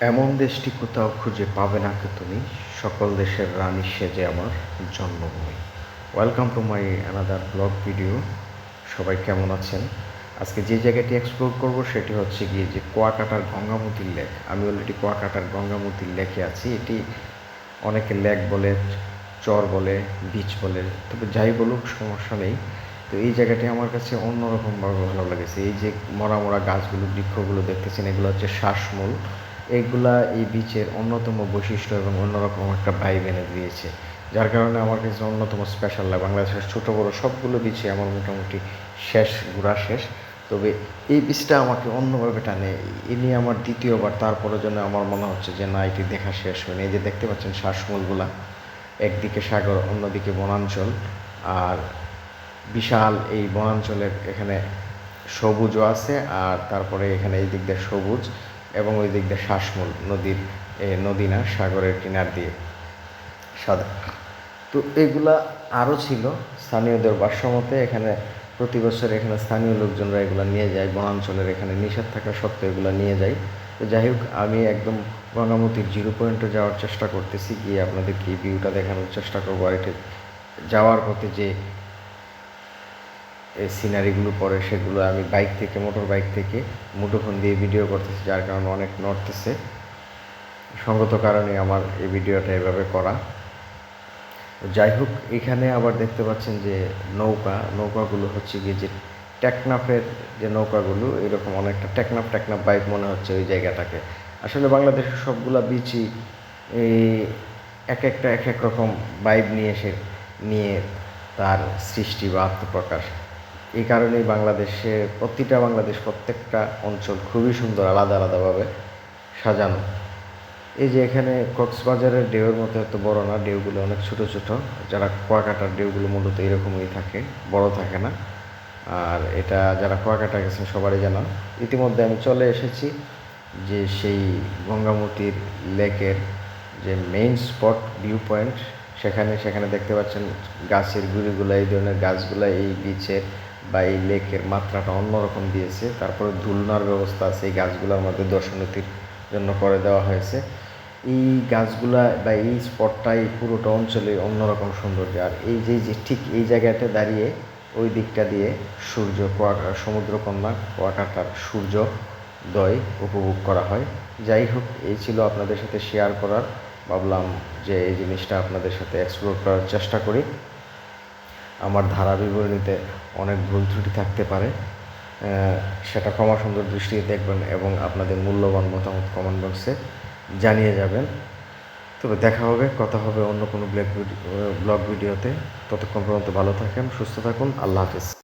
এমন দেশটি কোথাও খুঁজে পাবে না কে তুমি? সকল দেশের রানী সেজে আমার জন্মভূমি। Welcome to my another blog video সবাই কেমন আছেন? আজকে যে জায়গাটি এক্সপ্লোর করব সেটি হচ্ছে গিয়ে যে কুয়াকাটার গঙ্গামতির লেক আমি অলরেডি কুয়াকাটার গঙ্গামতির লেকে আছি। এটি অনেকে লেক বলে, চর বলে বিচ বলে। তবে যাই বলুক, সমস্যা নেই। তো এই জায়গাটি আমার কাছে অন্যরকমভাবে ভালো লেগেছে। এই যে মরা মরা গাছগুলো, বৃক্ষগুলো দেখতেছেন, এগুলো হচ্ছে শ্বাসমূল। এগুলা এই বিচের অন্যতম বৈশিষ্ট্য এবং অন্যরকম একটা ভাইব এনে দিয়েছে। যার কারণে আমার কাছে অন্যতম স্পেশাল লাগে। বাংলাদেশের ছোটো বড়ো সবগুলো বিচে আমার মোটামুটি শেষ, ঘোরা শেষ। তবে এই বীজটা আমাকে অন্যভাবে টানে। নিয়ে আমার দ্বিতীয়বার তারপরে জন্য আমার মনে হচ্ছে যে না, এটি দেখা শেষ হয়নি। এই যে দেখতে পাচ্ছেন শ্বাসমূলগুলা, একদিকে সাগর, অন্যদিকে বনাঞ্চল। আর বিশাল এই বনাঞ্চলের এখানে সবুজও আছে, আর তারপরে এখানে এই দিক দিয়ে সবুজ। এবং ওই দিক দিয়ে শ্বাসমূল, নদীর নদী না সাগরের কিনার দিয়ে। সাদা তো এগুলা আরও ছিল স্থানীয়দের ভাষ্যমতে, এখানে প্রতি বছর এখানে স্থানীয় লোকজনরা এগুলো নিয়ে যায়, বনাঞ্চলের এখানে নিষেধ থাকা সত্ত্বেও এগুলো নিয়ে যায়। তো যাই হোক, আমি একদম গঙ্গামতির জিরো পয়েন্টে যাওয়ার চেষ্টা করতেছি, গিয়ে আপনাদেরকে এই ভিউটা দেখানোর চেষ্টা করব, আর এটা যাওয়ার পথে যে এই সিনারিগুলো পড়ে সেগুলো আমি বাইক থেকে মোটর বাইক থেকে মুঠোফোন দিয়ে ভিডিও করতেছি, যার কারণে অনেক নড়তেছে। সঙ্গত কারণে আমার এই ভিডিওটা এভাবে করা। যাই হোক, এখানে আবার দেখতে পাচ্ছেন যে নৌকা, নৌকাগুলো হচ্ছে গিয়ে যে টেকনাফের যে নৌকাগুলো, এরকম অনেকটা টেকনাফ টেকনাফ বাইক মনে হচ্ছে ওই জায়গাটাকে। আসলে বাংলাদেশের সবগুলা বিচই এই এক একটা, এক এক রকম বাইব নিয়ে এসে নিয়ে তার সৃষ্টি বা আত্মপ্রকাশ। এই কারণেই বাংলাদেশে প্রতিটা বাংলাদেশ, প্রত্যেকটা অঞ্চল খুবই সুন্দর, আলাদা আলাদাভাবে সাজানো। এই যে এখানে কক্সবাজারের ঢেউয়ের মতো এত বড় না, ঢেউগুলো অনেক ছোট ছোট। যারা কুয়াকাটার ঢেউগুলো মূলত এরকমই থাকে, বড় থাকে না। আর এটা যারা কুয়াকাটা গেছেন সবারই জানা। ইতিমধ্যে আমি চলে এসেছি যে সেই গঙ্গামতির লেকের যে মেইন স্পট ভিউ পয়েন্ট সেখানে সেখানে দেখতে পাচ্ছেন গাছের গুড়িগুলো, এই ধরনের গাছগুলো, এই বিচের বা এই লেকের মাত্রাটা অন্যরকম দিয়েছে। তারপরে ধুলনার ব্যবস্থা আছে, এই গাছগুলোর মধ্যে দর্শনার্থীর জন্য করে দেওয়া হয়েছে। এই গাছগুলা বা এই স্পটটাই পুরোটা অঞ্চলে অন্যরকম সৌন্দর্য। আর এই যে যে ঠিক এই জায়গাটা দাঁড়িয়ে, ওই দিকটা দিয়ে সূর্য কুয়াকা, সমুদ্রকন্যা কুয়াকাটার সূর্য দয় উপভোগ করা হয়। যাই হোক, এই ছিল আপনাদের সাথে শেয়ার করার। ভাবলাম যে এই জিনিসটা আপনাদের সাথে এক্সপ্লোর করার চেষ্টা করি। আমার ধারা বিবরণীতে অনেক ভুল ত্রুটি থাকতে পারে সেটা ক্ষমা সুন্দর দৃষ্টিতে দেখবেন এবং আপনাদের মূল্যবান মতামত কমেন্ট বক্সে জানিয়ে যাবেন। তবে দেখা হবে, কথা হবে অন্য কোনো ব্লগ ভিডিও ব্লগ ভিডিওতে ততক্ষণ পর্যন্ত ভালো থাকেন, সুস্থ থাকুন, আল্লাহ হাফিজ।